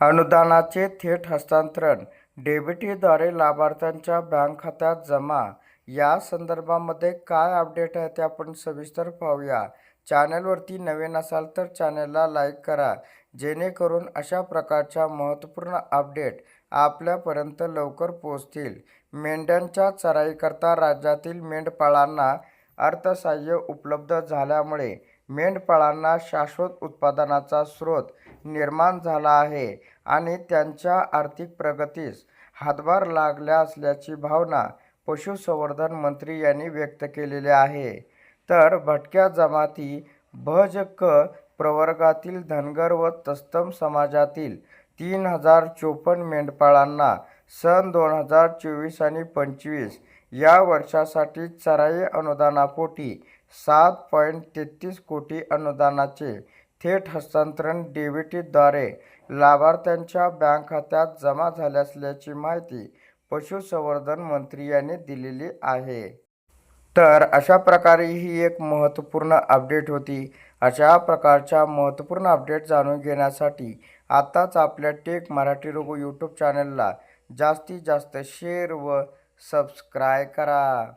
अनुदानाचे थेट हस्तांतरण डेबिटीद्वारे लाभार्थ्यांच्या बँक खात्यात जमा. या संदर्भामध्ये काय अपडेट आहे ते आपण सविस्तर पाहूया. चॅनलवरती नवीन असाल तर चॅनलला लाईक करा जेणेकरून अशा प्रकारच्या महत्त्वपूर्ण अपडेट आपल्यापर्यंत लवकर पोहोचतील. मेंढ्यांच्या चराईकरता राज्यातील मेंढपाळांना अर्थसहाय्य उपलब्ध झाल्यामुळे मेंढपाळांना शाश्वत उत्पादनाचा स्रोत निर्माण झाला आहे आणि त्यांच्या आर्थिक प्रगतीस हातभार लागला असल्याची भावना पशुसंवर्धन मंत्री यांनी व्यक्त केलेली आहे. तर भटक्या जमाती भज क प्रवर्गातील धनगर व तस्तम समाजातील तीन हजार चोपन्न मेंढपाळांना सन दोन हजार चोवीस आणि पंचवीस या वर्षासाठी चराई अनुदानापोटी सात पॉईंट तेहतीस कोटी अनुदानाचे थेट हस्तांतरण डीबीटीद्वारे लाभार्थ्यांच्या बँक खात्यात जमा झाले असल्याची माहिती पशुसंवर्धन मंत्री यांनी दिलेली आहे. तर अशा प्रकारे ही एक महत्त्वपूर्ण अपडेट होती. अशा प्रकारच्या महत्त्वपूर्ण अपडेट जाणून घेण्यासाठी आत्ताच आपल्या टेक मराठी रोगो यूट्यूब चॅनलला जास्तीत जास्त शेअर व सबस्क्राय करा.